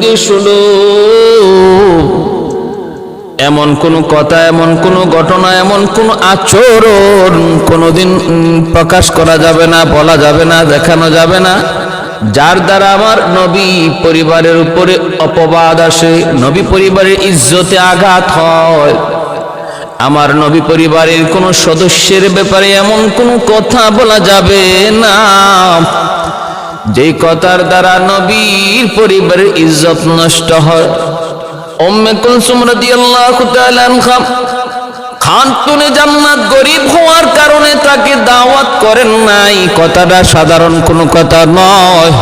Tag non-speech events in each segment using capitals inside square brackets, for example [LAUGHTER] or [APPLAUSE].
দিয়ে শুনো। এমন কোন কথা, এমন কোন ঘটনা, এমন কোন আচরণ কোনোদিন প্রকাশ করা যাবে না, বলা যাবে না, দেখানো যাবে না। যার দ্বারা আমার নবী পরিবারের উপরে অপবাদ আসে, নবী পরিবারের ইজ্জতে আঘাত হয়। আমার নবী পরিবারের কোন সদস্যের ব্যাপারে এমন কোন কথা বলা যাবে না। যেই কথার দ্বারা নবীর পরিবারের ইজ্জত নষ্ট হয়। খানতুনে জান্নাত গরিব হওয়ার কারণে তাকে দাওয়াত করেন নাই। কথাটা সাধারণ কোনো কথা নয়।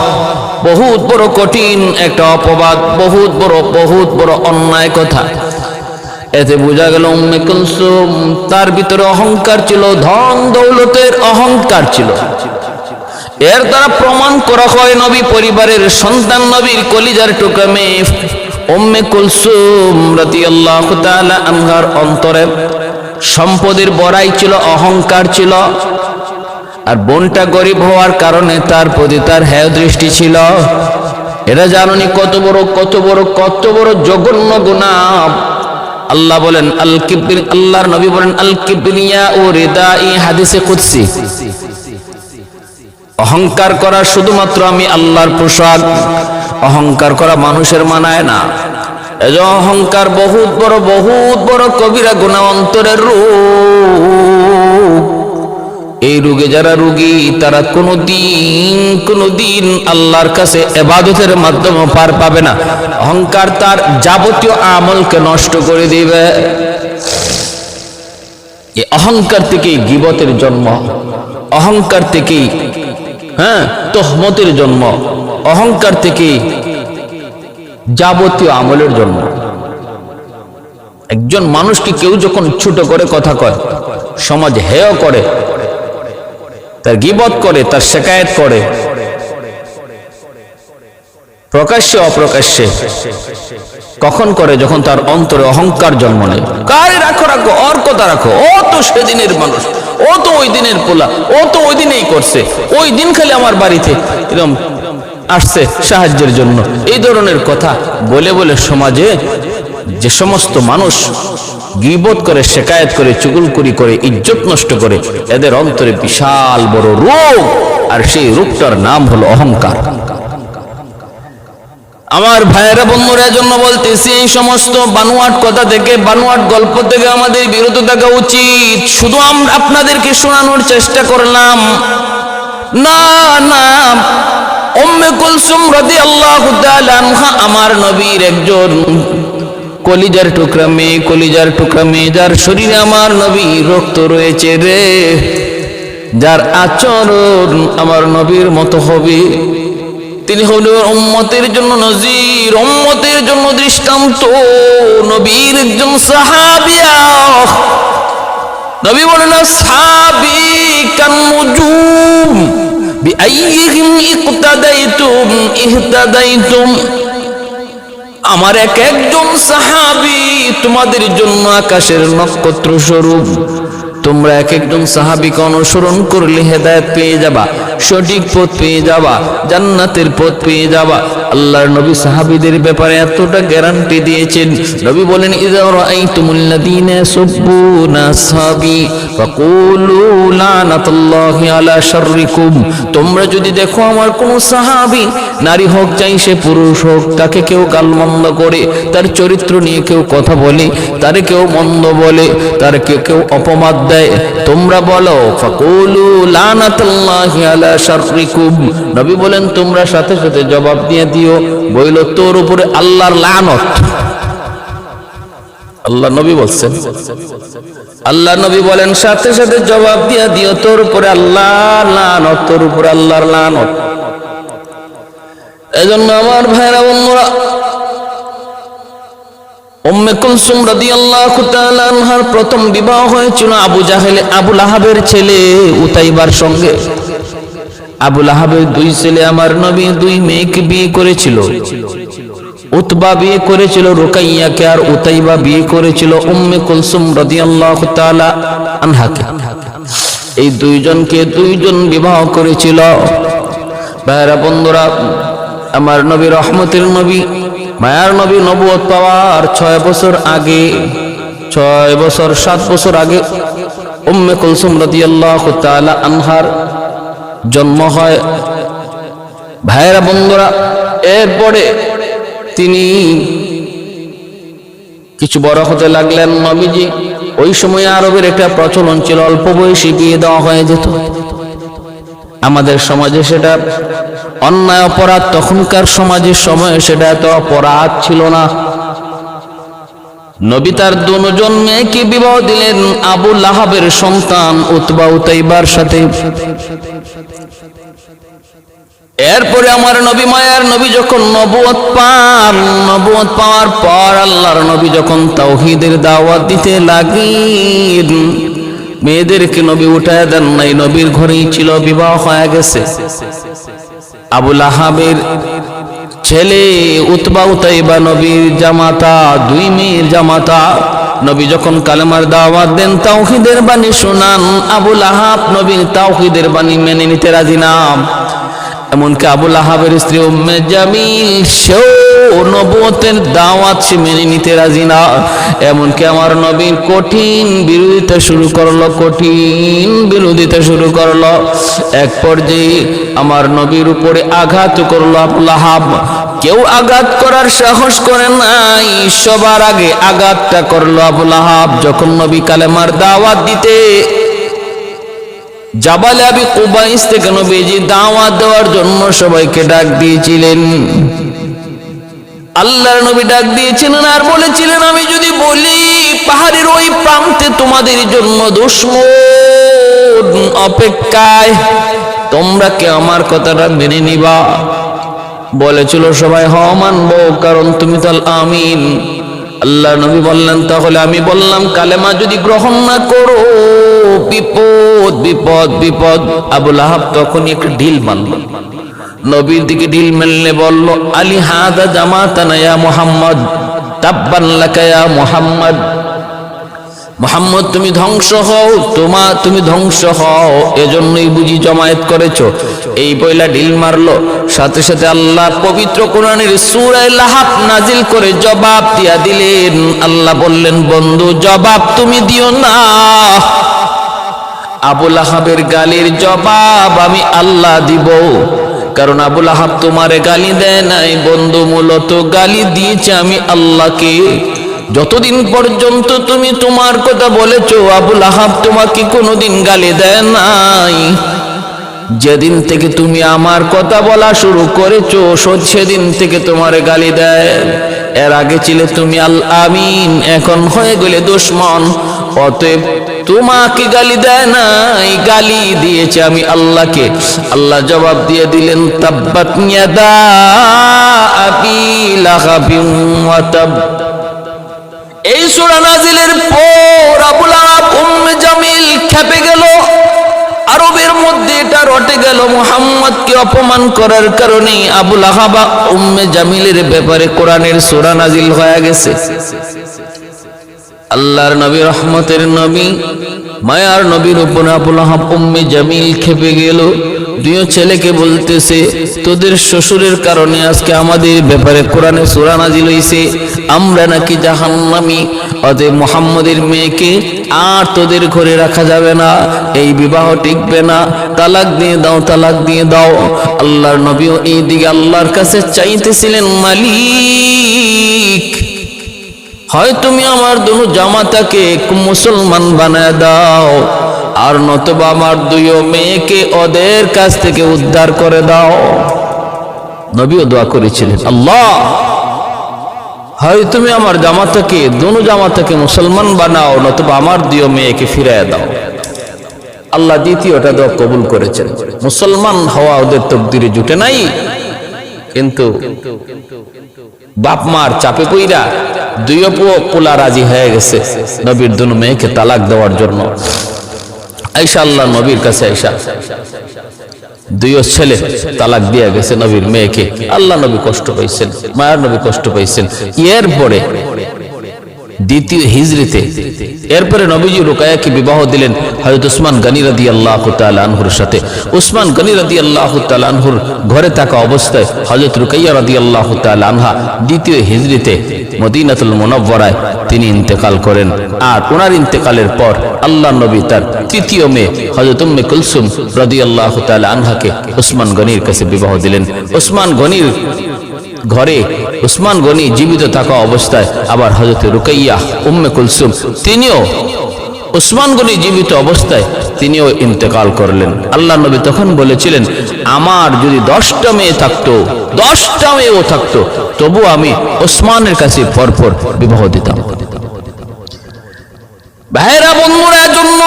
বহুত বড় কঠিন একটা অপবাদ, বহুত বড় বহুত বড় অন্যায় কথা। এতে বোঝা গেল উম্মে কুলসুম তার ভিতরে অহংকার ছিল ধন দৌলতের অহংকার ছিল। এর দ্বারা প্রমাণ করা হয় নবী পরিবারের সন্তান নবীর কলিজার টুকরা মেয়ে উম্মে কুলসুম রাদিয়াল্লাহু তাআলা আনহার অন্তরে। সম্পদের বড়াই ছিল, অহংকার ছিল, আর বোনটা গরিব হওয়ার কারণে তার প্রতি তার হ্যায় দৃষ্টি ছিল। এরা জাননি কত বড় কত বড় কত বড় জঘন্য গুনাহ আল্লাহ বলেন আল কিবরিন আল্লাহর নবী বলেন আল কিবরিয়া ও রিদাই হাদিসে কুদসি। অহংকার করা শুধুমাত্র আমি আল্লাহর প্রসাদ অহংকার করা মানুষের মানায় না। অহংকার বহুত বড় বহুত বড় কবিরা গুণা অন্তরের রোগ এই রোগে যারা রোগী, তারা কোনো দিন কোনো দিন আল্লাহর কাছে এবাদতের মাধ্যমে পার পাবে না। অহংকার তার যাবতীয় আমলকে নষ্ট করে দিবে। এই অহংকার থেকেই গিবতের জন্ম, অহংকার থেকেই হ্যাঁ তহমতের জন্ম, অহংকার থেকে যাবতীয় আমলের জন্ম। একজন মানুষকে কেউ যখন ছোট করে কথা কয়, সমাজ হেয় করে, তার গিবত করে, তার শেকায়ত করে প্রকাশ্যে, অপ্রকাশ্যে। কখন করে? যখন তার অন্তরে অহংকার জন্ম নেয়। কারে রাখো রাখো ওর কথা রাখো। ও তো সেদিনের মানুষ, ও তো ওই দিনের পোলা, ও তো ওই দিনেই করছে। ওই দিন খালি আমার বাড়িতে এরকম আসছে সাহায্যের জন্য। এই ধরনের কথা বলে বলে সমাজে যে সমস্ত মানুষ গিবত করে, শেকায়ত করে, চুগুলকুরি করে, ইজ্জত নষ্ট করে, এদের অন্তরে বিশাল বড় রোগ। আর সেই রোগটার নাম হলো অহংকার। আমার ভাইয়েরা বন্ধুরা জন্য বলতেছি, এই সমস্ত বানুয়াট কথা থেকে, বানুয়াট গল্প থেকে আমাদের বিরত থাকা উচিত। শুধু আমরা আপনাদেরকে শোনানোর চেষ্টা করলাম। না না, উম্মে কুলসুম তাআলা আনহা আমার নবীর একজন কলিজার টুকরা মেয়ে, কলিজার টুকরা মেয়ে, যার শরীরে আমার নবী রক্ত রয়েছে রে। যার আচরণ আমার নবীর মতো হবে। তিনি হল উম্মতের জন্য নজির, উম্মতের জন্য দৃষ্টান্ত, নবীর একজন সাহাবিয়া। নবী বলেন সাহাবি কান্নুজুম বিআইহিম ইকতাদাইতুম, ইহতাদাইতুম। আমার এক একজন সাহাবি তোমাদের জন্য আকাশের নক্ষত্র স্বরূপ। তোমরা এক একজন সাহাবিকে অনুসরণ করলে হেদায়েত পেয়ে যাবা, সঠিক পথ পেয়ে যাবা, জান্নাতের পথ পেয়ে যাবা। আল্লাহর নবী সাহাবীদের ব্যাপারে এতটা গ্যারান্টি দিয়েছেন। নবী বলেন, ইযা রাআইতুমুল্লাযীনা ইয়াসুব্বুনা আসহাবি ফাকুলু লানাতুল্লাহি আলা শাররিকুম। তোমরা যদি দেখো আমার কোন সাহাবী, নারী হোক চাই সে পুরুষ হোক, তাকে কেউ গালমন্দ করে, তার চরিত্র নিয়ে কেউ কথা বলে, তারে কেউ মন্দ বলে, তার কেউ কেউ অপবাদ দেয়, তোমরা বলো, ফাকুলু লানাতুল্লাহি আলা শাররিকুম। নবী বলেন, তোমরা সাথে সাথে জবাব দিয়ে দিও। বইল তোর উপরে আল্লাহর লানত। আল্লাহ নবী বলছেন, আল্লাহ নবী বলেন, সাথে সাথে জবাব দিয়ে দিও, তোর উপরে আল্লাহ লানত, তোর উপরে আল্লাহর লানত। এজন্য আমার ভাইরা, বন্ধুরা প্রথম বিবাহ হয়েছিল আবু জাহেল, আবু লাহাবের ছেলে উতাইবার সঙ্গে। আবু লাহাবের দুই ছেলে আমার নবী, দুই মেয়েকে বিয়ে করেছিল। উতবা বিয়ে করেছিল, রুকাইয়াকে আর বিয়ে করেছিল, উম্মে কুলসুম এই দুইজনকে দুইজন বিবাহ করেছিল। ভাইরা আমার নবী রহমতের নবী, মায়ার নবী নবুয়ত পাওয়ার ছয় বছর আগে, ছয় বছর, সাত বছর আগে উম্মে কুলসুম রাদিয়াল্লাহু আনহার জন্ম হয়। ভাইয়েরা, বন্ধুরা, এরপরে তিনি কিছু বড় হতে লাগলেন নবীজি ওই সময় আরবের একটা প্রচলন ছিল, অল্প বয়সী বিয়ে দেওয়া হয়ে যেত। আমাদের সমাজে সেটা অন্যায় অপরাধ, তখনকার সমাজের সময়ে সেটা এত অপরাধ ছিল না। নবী তার দুজন মেয়েকে বিবাহ দিলেন? আবু লাহাবের সন্তান উতবা উতাইবার সাথে। এরপরে আমার নবী মায়ার নবী যখন নবুয়ত পান নবুয়ত পাওয়ার পর আল্লাহর নবী যখন তাওহীদের দাওয়াত দিতে লাগেন মেয়েদেরকে নবী উঠায় দেন নাই, নবীর ঘরেই ছিল বিবাহ হয়ে গেছে। আবুল আহাবের ছেলে উতবা উতাইবা নবীর জামাতা, দুই মেয়ের জামাতা। নবী যখন কালেমার দাওয়াত দেন, তাওহিদের বাণী শুনান। আবুল আহাব নবীর তাওহিদের বাণী মেনে নিতে রাজি না। এমনকি আবুল আহাবের স্ত্রী উম্মে জামিল, সেও নবুয়তের দাওয়াত সে মেনে নিতে রাজি না। এমনকি আমার নবীর কঠিন বিরোধিতা শুরু করল, কঠিন বিরোধিতা শুরু করল। এক পর্যায়ে আমার নবীর উপরে আঘাত করল আবুল আহাব। কেউ আঘাত করার সাহস করে নাই, সবার আগে আঘাতটা করল আবুল আহাব। যখন নবী কালেমার দাওয়াত দিতে জাবালে আবি কুবাইস থেকে নবীজি দাওয়াত দেওয়ার জন্য সবাইকে ডাক দিয়েছিলেন। আল্লাহর নবী ডাক দিয়েছিলেন আর বলেছিলেন, আমি যদি বলি, পাহাড়ের ওই প্রান্তে তোমাদের জন্য দুশ্মন অপেক্ষায়, তোমরা কে আমার কথাটা মেনে নিবা? বলেছিল সবাই হ মানবো, কারণ তুমি তো আমিন আল্লাহ নবী বললেন, তাহলে আমি বললাম, কালেমা যদি গ্রহণ না করো, বিপদ বিপদ বিপদ। আবুল আহাব তখন একটা ঢিল মানল নবীর দিকে ঢিল মেললে বলল, আলী হাদা জামাতানা ইয়া মুহাম্মদ, তাব্বান লাকা ইয়া মুহাম্মদ। মোহাম্মদ, তুমি ধ্বংস হও, তোমা, তুমি ধ্বংস হও, এজন্যই বুঝি জমায়েত করেছ। এই বইলা ঢিল মারলো, সাথে সাথে আল্লাহ পবিত্র কোরআনের সূরায়ে লাহাব নাজিল করে জবাব দিয়া দিলেন। আল্লাহ বললেন, বন্ধু, জবাব তুমি দিও না। আবুল আহাবের গালির জবাব আমি আল্লাহ দিব। কারণ আবুল আহাব তোমারে গালি দেয় নাই, বন্ধু, মূলত গালি দিয়েছে আমি আল্লাহকে। যতদিন পর্যন্ত তুমি তোমার কথা বলেছ আবুল আহাব তোমাকে কোনোদিন গালি দেয় নাই। যেদিন থেকে তুমি আমার কথা বলা শুরু করেছ, সেদিন থেকে তোমার গালি দেয়। এর আগে ছিলে তুমি আল আমিন, এখন হয়ে গেলে দুশ্মন। অতএব তোমাকে গালি দেয় নাই, গালি দিয়েছে আমি আল্লাহকে। আল্লাহ জবাব দিয়ে দিলেন, তাব্বাত ইয়াদা আবি লাহাবিন ওয়া তাব এই সুরা নাজিলের পর আবুল উম্মে জামিল খেপে গেল। আরবের মধ্যে এটা রটে গেল। মোহাম্মদকে অপমান করার কারণে আবুল আহাবা উম্মে জামিলের ব্যাপারে কোরআনের সুরা নাজিল হয়ে গেছে। আল্লাহর নবী, রহমতের নবী মায়ার নবীর উপর আবুল জামিল খেপে গেল। দুই ছেলেকে বলতেছে, তোদের শ্বশুরের কারণে আজকে আমাদের ব্যাপারে কোরআনে সূরা নাজিল হইছে। আমরা নাকি জাহান্নামী। অতএব মুহাম্মদের মেয়েকে আর তোদের ঘরে রাখা যাবে না। এই বিবাহ টিকবে না। তালাক দিয়ে দাও, তালাক দিয়ে দাও। আল্লাহর নবীও এই দিকে আল্লাহর কাছে চাইতেছিলেন, মালিক হয় তুমি আমার দুনো জামাতাকে মুসলমান বানায় দাও, আর নতুবা আমার দুইও মেয়েকে ওদের কাছ থেকে উদ্ধার করে দাও। নবীও দোয়া করেছিলেন, আল্লাহ, হয় তুমি আমার জামাতাকে, দুনো জামাতাকে মুসলমান বানাও, নতুবা আমার দুইও মেয়েকে ফিরায় দাও। আল্লাহ দ্বিতীয়টা দোয়া কবুল করেছেন, মুসলমান হওয়া ওদের তকদিরে জুটে নাই কিন্তু বাপ মার চাপে কইরা দুই পোলা রাজি হয়ে গেছে নবীর দুনো মেয়েকে তালাক দেওয়ার জন্য। আইসা আল্লাহ নবীর কাছে আইসা দুইও ছেলে তালাক দিয়ে গেছে নবীর মেয়েকে। আল্লাহ নবী কষ্ট পাইছেন, মায়ার নবী কষ্ট পাইছেন। এর পরে দ্বিতীয় হিজরিতে। এরপরে নবীজি রুকায়াকে বিবাহ দিলেন হয়ত উসমান গনি রাদি আল্লাহ আনহুর সাথে। উসমান গনি রাদি আল্লাহ আনহুর ঘরে থাকা অবস্থায় হজরত রুকাইয়া রাদি আল্লাহ আনহা দ্বিতীয় হিজরিতে মদিনাতুল মুনব্বরায় তিনি ইন্তেকাল করেন। আর ওনার ইন্তেকালের পর আল্লাহ নবী তার তৃতীয় মেয়ে হজরত উম্মে কুলসুম রাদি আল্লাহ আনহাকে উসমান গনির কাছে বিবাহ দিলেন। উসমান গনির ঘরে উসমান গনি জীবিত থাকা অবস্থায় আবার হজরত রুকাইয়া উম্মে কুলসুম, তিনিও উসমান গনি জীবিত অবস্থায় তিনিও ইন্তেকাল করলেন। আল্লাহ নবী তখন বলেছিলেন, আমার যদি দশটা মেয়ে থাকতো, দশটা মেয়েও থাকতো তবু আমি ওসমানের কাছে পরপর বিবাহ দিতাম। ভাইরা, বন্ধুরা জন্য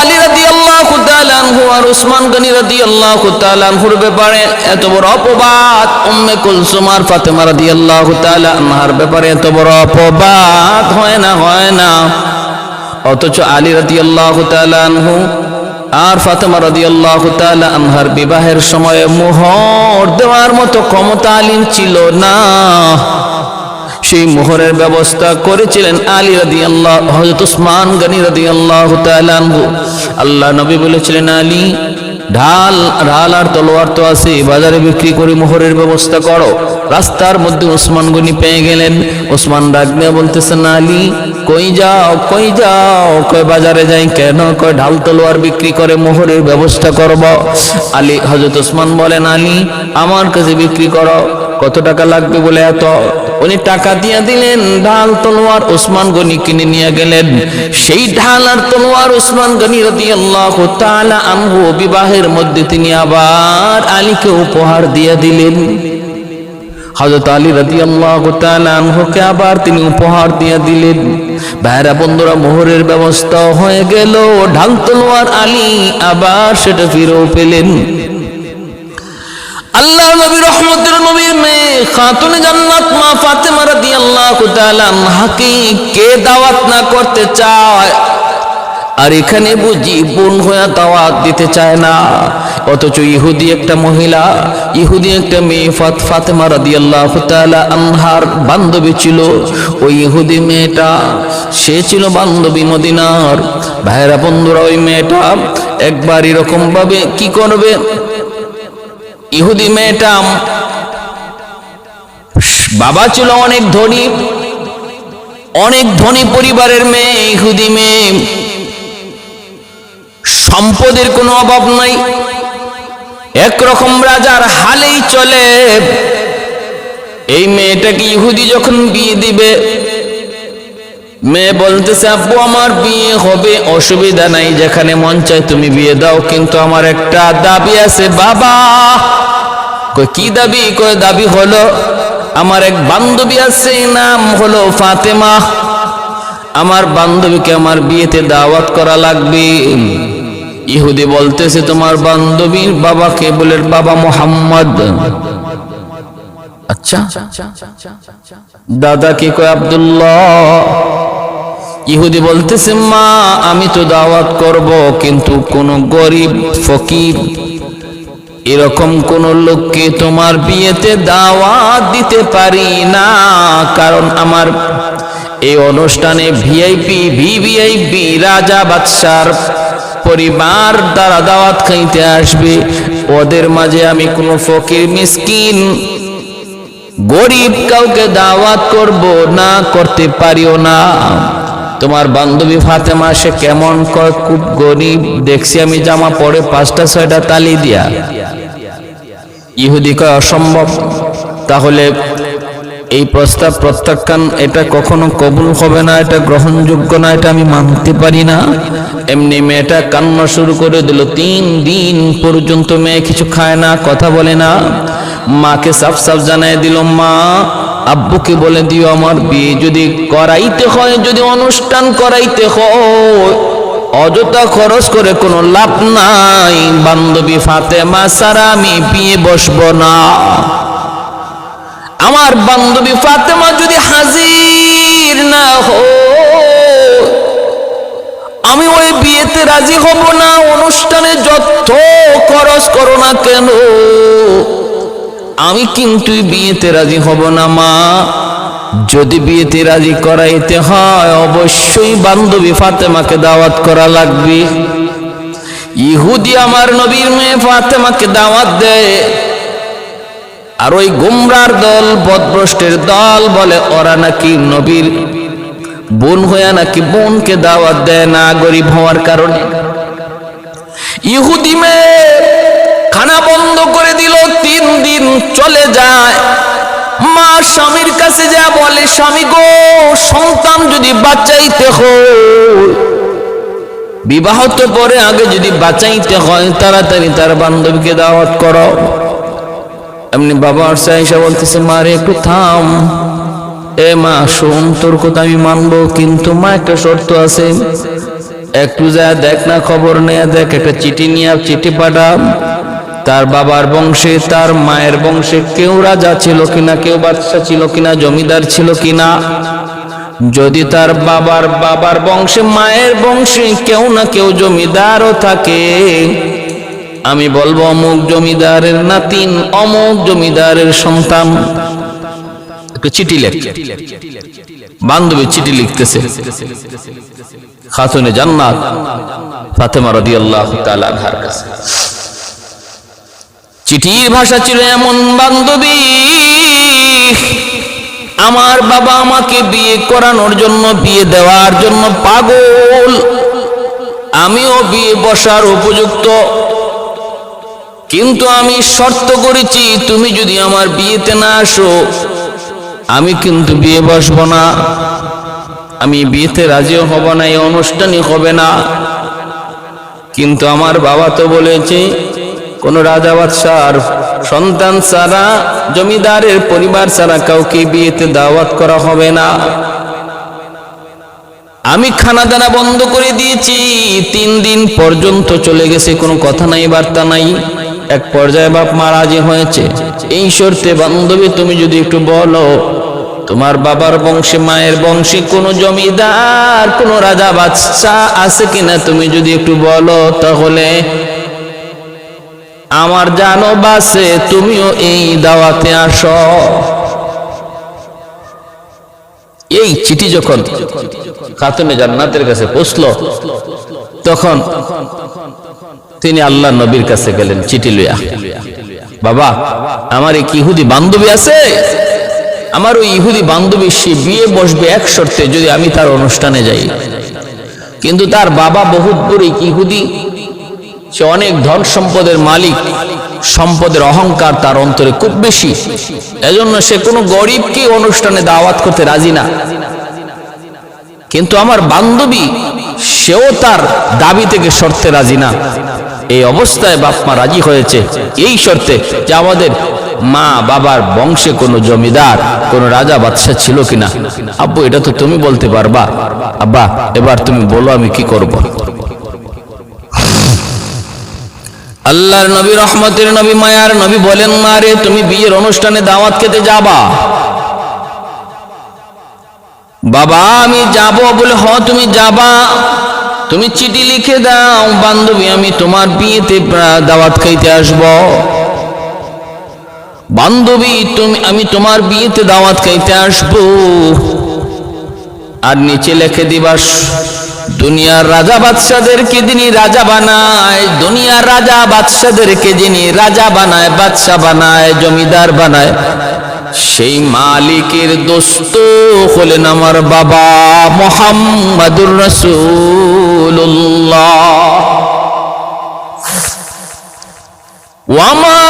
আলী রাদিয়াল্লাহু তাআলা আনহু আর উসমান গনি রাদিয়াল্লাহু তাআলা আনহুর ব্যাপারে এত বড় অপবাদ, উম্মে কুলসুম আর ফাতেমা রাদিয়াল্লাহু তাআলা আনহার ব্যাপারে এত বড় অপবাদ, হয় না হয় না। অথচ আলী রাদিয়াল্লাহু তাআলা আনহু আর ফাতেমা রাদিয়াল্লাহু তাআলা আনহার বিবাহের সময়ে মোহর দেওয়ার মতো ক্ষমতা আলীর ছিল না। সেই মোহরের ব্যবস্থা করেছিলেন আলী রাদি আল্লাহ হজরত উসমান গনি রাদি আল্লাহ আল্লাহ নবী বলেছিলেন, আলী, ঢাল ঢাল আর তলোয়ার তো আছে, বাজারে বিক্রি করে মোহরের ব্যবস্থা করো। রাস্তার মধ্যে ওসমান গনি পেয়ে গেলেন। ওসমান ডাক বলতেছেন, আলী, কই যাও কই যাও, কই বাজারে যাই কেন? কয় ঢাল, তলোয়ার বিক্রি করে মোহরের ব্যবস্থা করব? আলী হজরত ওসমান বলেন, আলী, আমার কাছে বিক্রি করো। কত টাকা লাগবে বলে এত? উনি টাকা দিয়ে দিলেন, ঢাল তলোয়ার ওসমান গনি কিনে নিয়ে গেলেন। সেই ঢাল আর তলোয়ার ওসমান গনি রাদিয়াল্লাহু তাআলা বিবাহের মধ্যে তিনি আবার আলীকে উপহার দিয়ে দিলেন। হযরত আলী তাআলা আনহুকে আবার তিনি উপহার দিয়ে দিলেন। ভাইরা বন্ধুরা, মোহরের ব্যবস্থা হয়ে গেল। ঢাল তলোয়ার আলী আবার সেটা ফিরেও পেলেন। আল্লাহ নবী রহমতের নবীর মেয়ে খাতুনে জান্নাত মা ফাতেমা রাদিয়াল্লাহু তাআলা আনহাকে কে দাওয়াত না করতে চায়? আর এখানে বুঝি বোন হয়ে দাওয়াত দিতে চায় না। অথচ ইহুদি একটা মহিলা, ইহুদি একটা মেয়ে ফাত, ফাতেমা রাদিয়াল্লাহু তাআলা আনহার বান্ধবী ছিল। ওই ইহুদি মেয়েটা, সে ছিল বান্ধবী মদিনার। ভাইরা বন্ধুরা, ওই মেয়েটা একবার এরকম ভাবে কি করবে? ইহুদি মেয়েটা বাবা ছিল অনেক ধনী অনেক ধনী পরিবারের মেয়ে, ইহুদি মেয়ে। সম্পদের কোনো অভাব নাই। একরকম রাজার হালেই চলে। এই মেয়েটাকে ইহুদি যখন বিয়ে দিবে মেয়ে বলতেছে আব্বু আমার বিয়ে হবে, অসুবিধা নাই, যেখানে মন চায় তুমি বিয়ে দাও। কিন্তু আমার একটা দাবি আছে, বাবা। কি দাবি? কই দাবি হলো, আমার এক বান্ধবী আছে, নাম হলো ফাতেমা। আমার বান্ধবীকে আমার বিয়েতে দাওয়াত করা লাগবে। ইহুদি বলতেছে, তোমার বান্ধবীর বাবাকে বলে বাবা মোহাম্মদ। আচ্ছা। দাদা কি কয়, আব্দুল্লাহ। ইহুদি বলতেছে, মা, আমি তো দাওয়াত করব, কিন্তু কোন গরিব, ফকির এরকম কোন লোককে তোমার বিয়েতে দাওয়াত দিতে পারি না, কারণ আমার এই অনুষ্ঠানে ভিআইপি, ভিভিআইপি রাজা বাদশার পরিবার দ্বারা দাওয়াত খাইতে আসবে। ওদের মাঝে আমি কোনো ফকির, মিসকিন, গরিব কাউকে দাওয়াত করব না, করতে পারিও না। তোমার বান্ধবী ফাতেমা, সে কেমন কয়, খুব গরিব, দেখছি আমি জামা পরে পাঁচটা, ছয়টা তালি দিয়া। ইহুদি কয়, অসম্ভব। তাহলে এই প্রস্তাব প্রত্যাখ্যান, এটা কখনো কবুল হবে না, এটা গ্রহণযোগ্য না, এটা আমি মানতে পারি না। এমনি মেয়েটা কান্না শুরু করে দিল, তিন দিন পর্যন্ত মেয়ে কিছু খায় না, কথা বলে না। মাকে সাফ সাফ জানাই দিল, মা আব্বুকে বলে দিও আমার বিয়ে যদি করাইতে হয়, যদি অনুষ্ঠান করাইতে হয়, অযথা খরচ করে কোনো লাভ নাই। বান্ধবী ফাতেমা সারা আমি বিয়ে বসবো না। আমার বান্ধবী ফাতেমা যদি হাজির না হো আমি ওই বিয়েতে রাজি হব না, অনুষ্ঠানে যত খরচ করো না কেন? আমি কিন্তু বিয়েতে রাজি হব না, মা। যদি বিয়েতে রাজি করাইতে হয়, অবশ্যই বান্ধবী ফাতেমাকে দাওয়াত করা লাগবে। ইহুদি আমার নবীর মেয়ে ফাতেমাকে দাওয়াত দেয়। আর ওই গুমরার দল, বদভ্রষ্টের দল বলে, ওরা নাকি নবীর বোন হইয়া নাকি বোনকে দাওয়াত দেয় না, গরিব হওয়ার কারণে। ইহুদি মেয়ে খানা বন্ধ করে দিল, তিন দিন চলে যায়। মা স্বামীর কাছে যা বলে, স্বামী গো, সন্তান যদি বাঁচাইতে হয়, বিবাহ তো পরে আগে যদি বাঁচাইতে হয়, তাড়াতাড়ি তার বান্ধবীকে দাওয়াত করো। এমনি বাবা আসছে এসে বলতেছে, মা রে, একটু থাম। এ মা, শোন, তোর কথা আমি মানবো, কিন্তু মা একটা শর্ত আছে। একটু যা দেখ না খবর নেয়া, দেখ একটা চিঠি নিয়ে, চিঠি পাঠাম। তার বাবার বংশে, তার মায়ের বংশে কেউ রাজা ছিল কিনা, কেউ বাদশা ছিল কিনা, জমিদার ছিল কিনা? যদি তার বাবার বাবার বংশে, মায়ের বংশে কেউ না কেউ জমিদারও থাকে, আমি বলব অমুক জমিদারের নাতিন অমুক জমিদারের সন্তান। চিঠি লেখ। বান্ধবী চিঠি লিখতেছে। খাতুনে জান্নাত ফাতেমা রাদিয়াল্লাহু তাআলা আনহার কাছে। চিঠির ভাষা ছিল এমন বান্ধবী। আমার বাবা আমাকে বিয়ে করানোর জন্য, বিয়ে দেওয়ার জন্য পাগল। আমিও বিয়ে বসার উপযুক্ত। কিন্তু আমি শর্ত করেছি, তুমি যদি আমার বিয়েতে না আসো, আমি কিন্তু বিয়ে বসবো না। আমি বিয়েতে রাজিও হব না, এই অনুষ্ঠানই হবে না। কিন্তু আমার বাবা তো বলেছে কোন রাজা, বাদশার সন্তান ছাড়া, জমিদারের পরিবার ছাড়া কাউকে বিয়েতে দাওয়াত করা হবে না। আমি খানা দানা বন্ধ করে দিয়েছি, তিন দিন পর্যন্ত চলে গেছে, কোনো কথা নাই, বার্তা নাই। এক পর্যায়ে বাপ মা রাজি হয়েছে। এই শর্তে, বান্ধবী, তুমি যদি একটু বলো, তোমার বাবার বংশে, মায়ের বংশে কোনো জমিদার, কোনো রাজা, বাদশা আছে কিনা, তুমি যদি একটু বলো, তাহলে আমার জানো বাসে, তুমিও এই দাওয়াতে আসো। এই চিঠি যখন খাতুনে জান্নাতের কাছে পৌঁছলো, তখন তিনি আল্লাহ নবীর কাছে গেলেন চিঠি লইয়া। বাবা, আমার এক ইহুদি বান্ধবী আছে। আমার ওই ইহুদি বান্ধবী, সে বিয়ে বসবে এক শর্তে, যদি আমি তার অনুষ্ঠানে যাই। কিন্তু তার বাবা বহুত বড় ইহুদি সে অনেক ধন সম্পদের মালিক, সম্পদের অহংকার তার অন্তরে খুব বেশি। এজন্য সে কোনো গরিবকে অনুষ্ঠানে দাওয়াত করতে রাজি না। কিন্তু আমার বান্ধবী, সেও তার দাবি থেকে শর্তে রাজি না। এই অবস্থায় বাপমা রাজি হয়েছে। এই শর্তে যে আমাদের মা বাবার বংশে কোনো জমিদার, কোন রাজা বাদশাহ ছিল কিনা? আব্বু, এটা তো তুমি বলতে পারবা। আব্বা, এবার তুমি বলো আমি কি করব। আল্লাহর নবী রহমতের নবী, মায়ার নবী বলেন, মা রে, তুমি বিয়ের অনুষ্ঠানে দাওয়াত খেতে যাবা? বাবা, আমি যাব বলে, হ, তুমি যাবা। তুমি চিঠি লিখে দাও, বান্ধবী, আমি তোমার বিয়েতে দাওয়াত খাইতে আসব। বান্ধবী, তুমি, আমি তোমার বিয়েতে দাওয়াত খাইতে আসব। আর নিচে লেখে দিবাস। দুনিয়ার রাজা বাদশাদেরকে যিনি রাজা বানায়? দুনিয়ার রাজা বাদশাদেরকে যিনি রাজা বানায়? বাদশা বানায়, জমিদার বানায়। সেই মালিকের দোস্ত হলেন আমার বাবা মোহাম্মদুর রসুল্লাহ ওয়ামা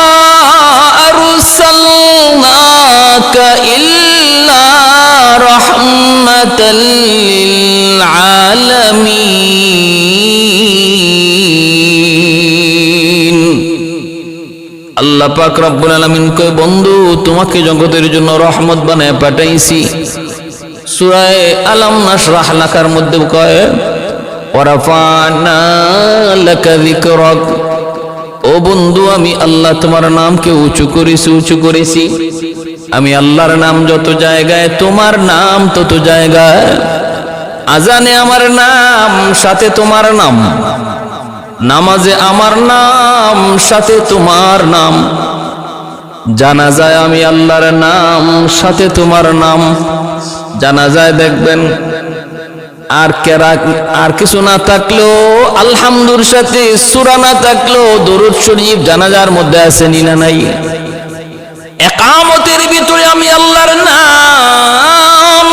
আরসালনাকা ইল্লা আলামিন। আল্লাহ পাক রব্বুল আলামিন কয়, বন্ধু, তোমাকে জগতের জন্য রহমত বানায় পাঠাইছি। সূরায়ে আলাম নাশরাহ লাকার মধ্যে কয়, ওয়ারাফানা লাকা যিকরাক। ও বন্ধু, আমি আল্লাহ তোমার নামকে উঁচু করেছি উঁচু করেছি। আমি আল্লাহর নাম যত জায়গায়, তোমার নাম তত জায়গায়। আজানে আমার নাম, সাথে তোমার নাম। নামাজে আমার নাম, সাথে তোমার নাম। জানা যায় আমি আল্লাহর নাম, সাথে তোমার নাম। জানা যায় দেখবেন, আর কেরা, আর কিছু না থাকলেও, আলহামদুর সাথে সুরা না থাকলেও দরুদ শরীফ জানাজার মধ্যে আছে নিনা নাই? একামতের ভিতরে আমি আল্লাহর নাম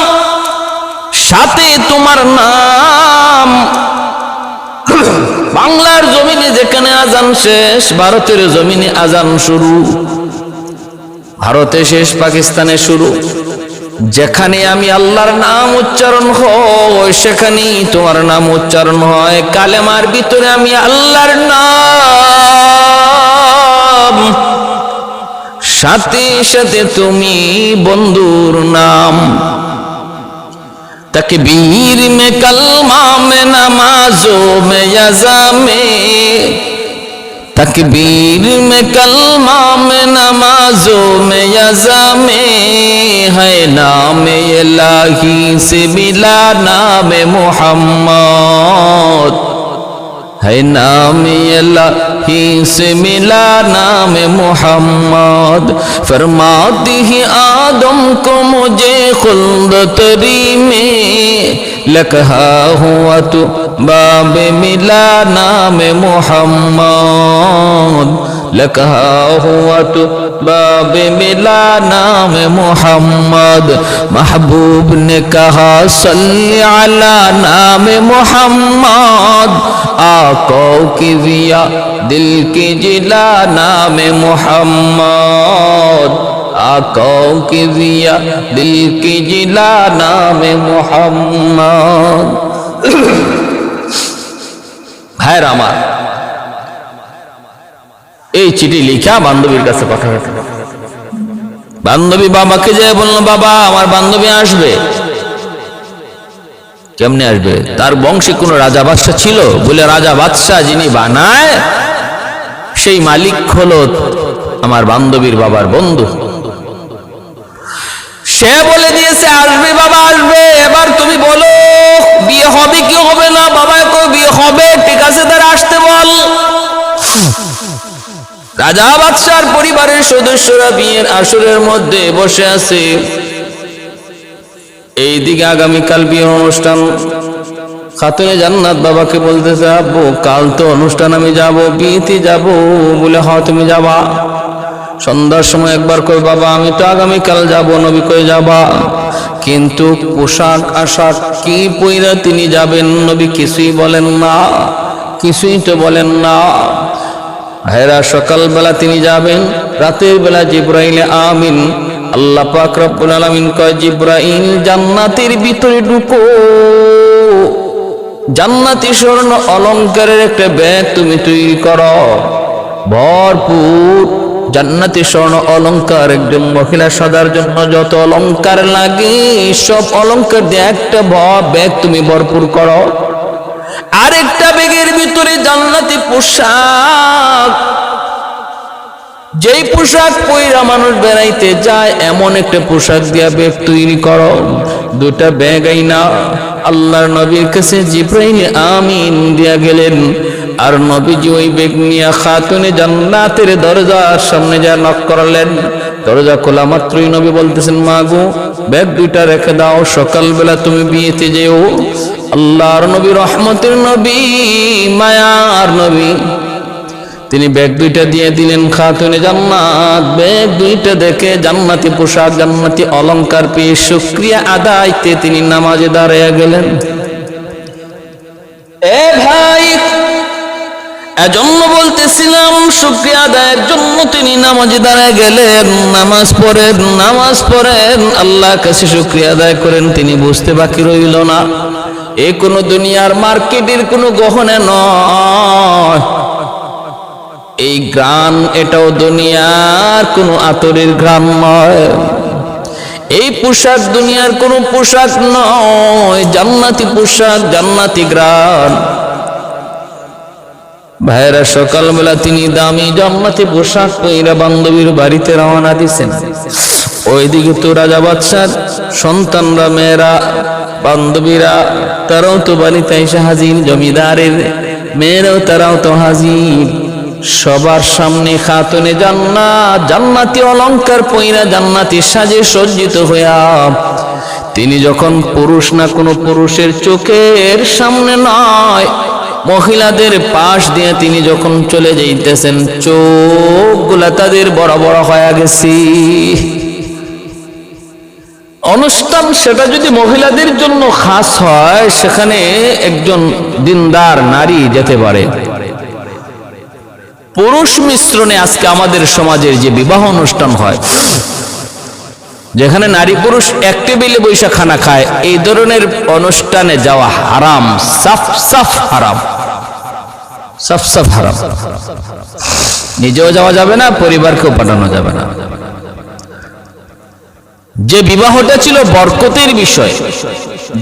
সাথে তোমার নাম। বাংলার জমিনে যেখানে আজান শেষ, ভারতের জমিনে আজান শুরু। ভারতে শেষ, পাকিস্তানে শুরু। যেখানে আমি আল্লাহর নাম উচ্চারণ হয়, সেখানেই তোমার নাম উচ্চারণ হয়। কালেমার ভিতরে আমি আল্লাহর নাম। সাথে সাথে তুমি বন্ধুর নাম। तकबीर में कलमा में नमाजों में यजा में तकबीर में कलमा में नमाजों में यजा में है नाम इलाही से मिला नाम मोहम्मद ہے نام اللہ ہی سے ملا نام محمد فرماتی ہے آدم کو مجھے خلد تری میں لکھا ہوا تو باب ملا نام محمد لکھا ہوا تو باب ملا نام محمد، محبوب نے کہا، صلی علی نام محمد۔ آقاو کی ویا دل کی جلا نام محمد۔ آقاو کی ویا دل کی جلا نام محمد۔ [COUGHS] ہے راما এই চিঠি লিখা বান্ধবীর কাছে পাঠাবে। বান্ধবী বাবাকে যে বলল, বাবা, আমার বান্ধবী আসবে। কেমনে আসবে? তার বংশে কোন রাজা বাদশাহ ছিল? বলে, রাজা বাদশাহ যিনি বানায়, সেই মালিক হলো আমার বান্ধবীর বাবার বন্ধু। সে বলে দিয়েছে, আসবে বাবা, আসবে। এবার তুমি বলো, বিয়ে হবে কি হবে না? বাবা বিয়ে হবে? ঠিক আছে তার আসতে বল। রাজা বাদশার পরিবারের সদস্যরা বিয়ের আসরের মধ্যে বসে আছে। এইদিকে আগামীকাল বিয়ের অনুষ্ঠান। খাতুনে জান্নাত বাবাকে বলতেছে, আব্বু, কাল তো অনুষ্ঠান, আমি যাব, বিয়েতে যাব। বলে হ তুমি যাবা। সন্ধ্যার সময় একবার কই বাবা, আমি তো আগামীকাল যাব, নবী কই যাবা। কিন্তু পোশাক আশাক কি পইরা তিনি যাবেন, নবী কিছুই বলেন না, কিছুই তো বলেন না। ভাইরা, সকালবেলা তিনি যাবেন, রাতের বেলা জিব্রাইলে আমিন। আল্লাহ পাক রব্বুল আলামিন কয়, জিব্রাইল জান্নাতের ভিতরে ঢুকো। জান্নাতি স্বর্ণ অলংকারের একটা ব্যাগ তুমি তৈরি করো। ভরপুর জান্নাতি স্বর্ণ অলংকার একজন মহিলা সাদার জন্য যত অলংকার লাগে, সব অলংকার দিয়ে একটা ব্যাগ তুমি ভরপুর করো। আরেকটা ব্যাগের ভিতরে জান্নাতি পোশাক। যেই পোশাক পইরা মানুষ বেড়াইতে যায়, এমন একটা পোশাক দিয়া ব্যাগ তৈরি করো। দুটা ব্যাগ আইনা। আল্লাহর নবীর কাছে জিব্রাইল আমিন দিয়া গেলেন। আর নবীজি ওই ব্যাগ নিয়ে খাতুনে জান্নাতের দরজার সামনে যা নক করলেন। দরজা খোলা মাত্রই নবী বলতেছেন মাগো ব্যাগ দুইটা রেখে দাও, সকালবেলা তুমি বিয়েতে যেও। আল্লাহর নবী, রহমতের নবী, মায়ার নবী। তিনি ব্যাগ দুইটা দিয়ে দিলেন, খাতুনে জান্নাত, ব্যাগ দুইটা দেখে জান্নাতি পোশাক, জান্নাতি অলংকার পেয়ে শুক্রিয়া আদায়তে তিনি নামাজে দাঁড়াইয়া গেলেন। এ ভাই এজন্য বলতেছিলাম, শুক্রিয়া আদায়ের জন্য তিনি নামাজে দাঁড়ায় গেলেন। নামাজ পড়েন নামাজ পড়েন। আল্লাহ কাছে শুক্রিয়া আদায় করেন, তিনি বুঝতে বাকি রইল না। এ কোনো দুনিয়ার মার্কেটের কোনো গহনে নয়। এই গ্রান এটাও দুনিয়ার কোনো আতরের গ্রাম নয়। এই পোশাক দুনিয়ার কোনো পোশাক নয়। জান্নাতি পোশাক, জান্নাতি গ্রান ভাইরা সকালবেলা তিনি দামি জান্নাতি পোশাক পইরা বান্ধবীর বাড়িতে রওনা দিছেন। ওইদিকে তো রাজা বাদশার সন্তানরা, মেয়েরা, বান্ধবীরা, তারাও তো বাড়িতে এসে হাজির, জমিদারের মেয়েরাও তারাও তো হাজির। সবার সামনে খাতুনে জান্নাত, জান্নাতি অলংকার পইরা জান্নাতি সাজে সজ্জিত হইয়া তিনি যখন পুরুষ না কোনো পুরুষের চোখের সামনে নয় মহিলাদের পাশ দিয়ে তিনি যখন চলে যাইতেছেন, চোখগুলা তাদের বড় বড় হয়ে গেছি। অনুষ্ঠান সেটা যদি মহিলাদের জন্য খাস হয়, সেখানে একজন দিনদার নারী যেতে পারে। পুরুষ মিশ্রণে আজকে আমাদের সমাজের যে বিবাহ অনুষ্ঠান হয়, যেখানে নারী পুরুষ এক টেবিলে বৈশা খানা খায়, এই ধরনের অনুষ্ঠানে যাওয়া হারাম, সাফ সাফ হারাম। সাফ হারাম। নিজেও যাওয়া যাবে না, পরিবারকেও পাঠানো যাবে না। যে বিবাহটা ছিল বরকতের বিষয়,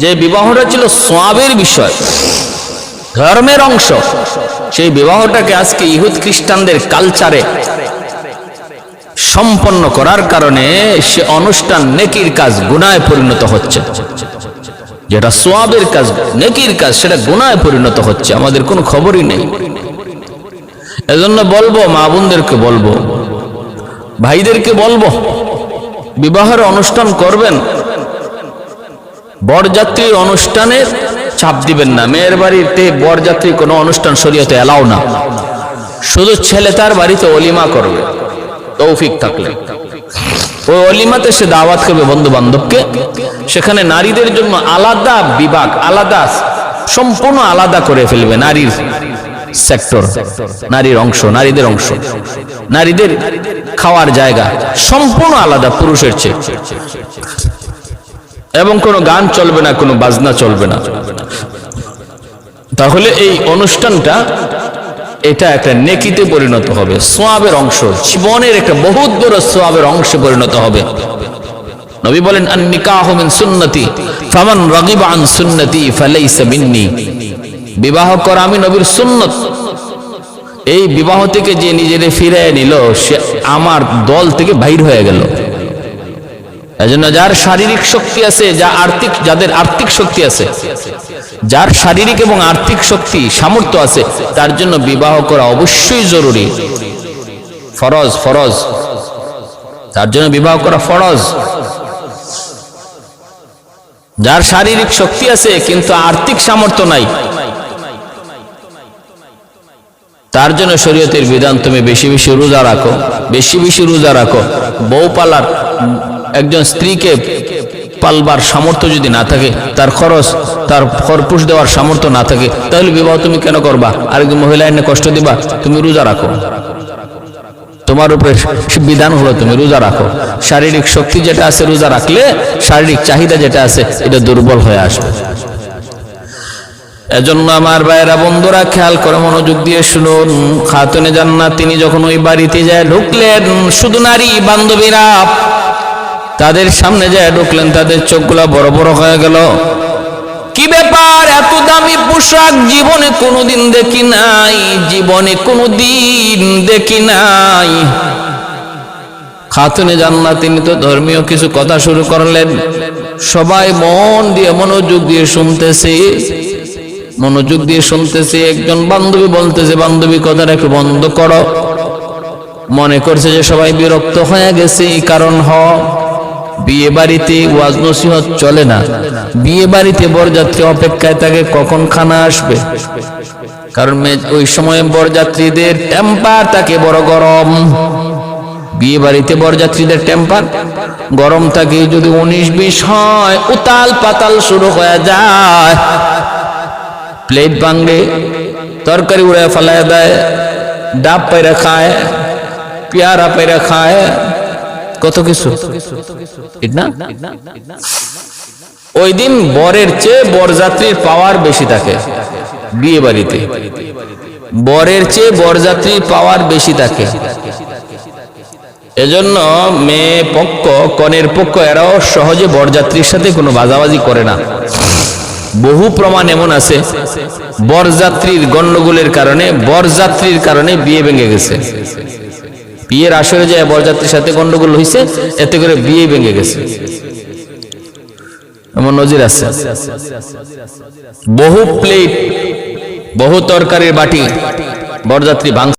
যে বিবাহটা ছিল সোয়াবের বিষয়, ধর্মের অংশ, সেই বিবাহটাকে আজকে ইহুদ খ্রিস্টানদের কালচারে সম্পন্ন করার কারণে সে অনুষ্ঠান নেকির কাজ গুনায় পরিণত হচ্ছে। যেটা সোয়াবের কাজ, নেকির কাজ, সেটা গুনায় পরিণত হচ্ছে, আমাদের কোনো খবরই নেই। এজন্য বলব, মা বোনদেরকে বলব, ভাইদেরকে বলব, বিবাহের অনুষ্ঠান করবেন, বরযাত্রীর অনুষ্ঠানে চাপ দিবেন না। মেয়ের বাড়িতে বরযাত্রী কোনো অনুষ্ঠান শরীয়তে এলাও না। শুধু ছেলে তার বাড়িতে অলিমা করবে, তৌফিক থাকলে। ওই অলিমাতে সে দাওয়াত করবে বন্ধু বান্ধবকে সেখানে নারীদের জন্য আলাদা বিভাগ, আলাদা সম্পূর্ণ আলাদা করে ফেলবে নারীর সেক্টর, নারীর অংশ, নারীদের অংশ। নারীদের খাওয়ার জায়গা সম্পূর্ণ আলাদা, পুরুষের চেয়ে। এবং কোনো গান চলবে না, কোনো বাজনা চলবে না। তাহলে এই অনুষ্ঠানটা এটা একটা নেকিতে পরিণত হবে, সোয়াবের অংশ, জীবনের একটা বহুত বড় সোয়াবের অংশে পরিণত হবে। নবী বলেন আন নিকাহ মিন সুন্নতি, ফামান রাগিবা আন সুন্নতি ফালাইসা মিন্নি। বিবাহ করা আমি নবীর সুন্নত। এই বিবাহ থেকে যে নিজেরে ফিরে নিল, সে আমার দল থেকে বাইর হয়ে গেল। এজন্য যার শারীরিক শক্তি আছে, যা আর্থিক, যাদের আর্থিক শক্তি আছে, যার শারীরিক এবং আর্থিক শক্তি, সামর্থ্য আছে, তার জন্য বিবাহ করা অবশ্যই জরুরি। ফরজ ফরজ। তার জন্য বিবাহ করা ফরজ। যার শারীরিক শক্তি আছে, কিন্তু আর্থিক সামর্থ্য নাই, তার জন্য শরীয়তের বিধান তুমি বেশি বেশি রোজা রাখো, বেশি বেশি রোজা রাখো। বউ পালার একজন স্ত্রীকে পালবার সামর্থ্য যদি না থাকে, তার খরচ, তার খরপুষ দেওয়ার সামর্থ্য না থাকে, তাহলে বিবাহ তুমি কেন করবা? আরেকজন মহিলা এনে কষ্ট দিবা, তুমি রোজা রাখো। তোমার উপরে বিধান হলো তুমি রোজা রাখো। শারীরিক শক্তি যেটা আছে রোজা রাখলে, শারীরিক চাহিদা যেটা আছে, এটা দুর্বল হয়ে আসবে। এজন্য আমার ভাইয়েরা, বন্ধুরা, খেয়াল করে মনোযোগ দিয়ে শুনুন। খাতুনে জান্নাত, তিনি যখন ওই বাড়িতে যায়, ঢুকলেন, শুধু নারী বান্ধবীরা তাদের সামনে যায় ঢুকলেন, তাদের চোখগুলা বড় বড় হয়ে গেল। কি ব্যাপার? এত দামি পোশাক জীবনে কোনোদিন দেখি নাই, জীবনে কোনোদিন দেখি নাই। খাতুনে জান্নাত, তিনি তো ধর্মীয় কিছু কথা শুরু করলেন। সবাই মন দিয়ে মনোযোগ দিয়ে শুনতেছে। মনোযোগ দিয়ে শুনতেছে, একজন বান্ধবী বলতেছে, বান্ধবী, কথাটা একটু বন্ধ করো। মনে করছে যে সবাই বিরক্ত হয়ে গেছে, এই কারণ হ। বিয়ে বাড়িতে ওয়াজ নসিহত চলে না। বিয়ে বাড়িতে বরযাত্রী অপেক্ষায় থাকে কখন খানা আসবে? কারণ ওই সময় বরযাত্রীদের টেম্পার থাকে বড় গরম। বিয়ে বাড়িতে বরযাত্রীদের টেম্পার গরম থাকে যদি উনিশ বিশ হয়, উতাল পাতাল শুরু হয়ে যায়। প্লেট ভাঙলে তরকারি উড়ে ফেলায় দেয়, ডাব পাইরা খায়, পেয়ারা পাইরা খায় কত কিছু? ওই দিন বরের চেয়ে বরযাত্রীর পাওয়ার বেশি থাকে বিয়ে বাড়িতে বরের চেয়ে বরযাত্রীর পাওয়ার বেশি থাকে এজন্য মেয়ে পক্ষ কনের পক্ষ এরাও সহজে বরযাত্রীর সাথে কোনো বাজাবাজি করে না। বহু প্রমাণ এমন আছে। বরযাত্রীর গন্ডগোলের কারণে, বরযাত্রীর কারণে বিয়ে ভেঙে গেছে। বিয়ের আসরে যে বরযাত্রীর সাথে গন্ডগোল হয়েছে এতে করে বিয়ে ভেঙে গেছে। আমার নজির আছে। বহু প্লেট বহু তরকারির বাটি বরযাত্রী ভাঙ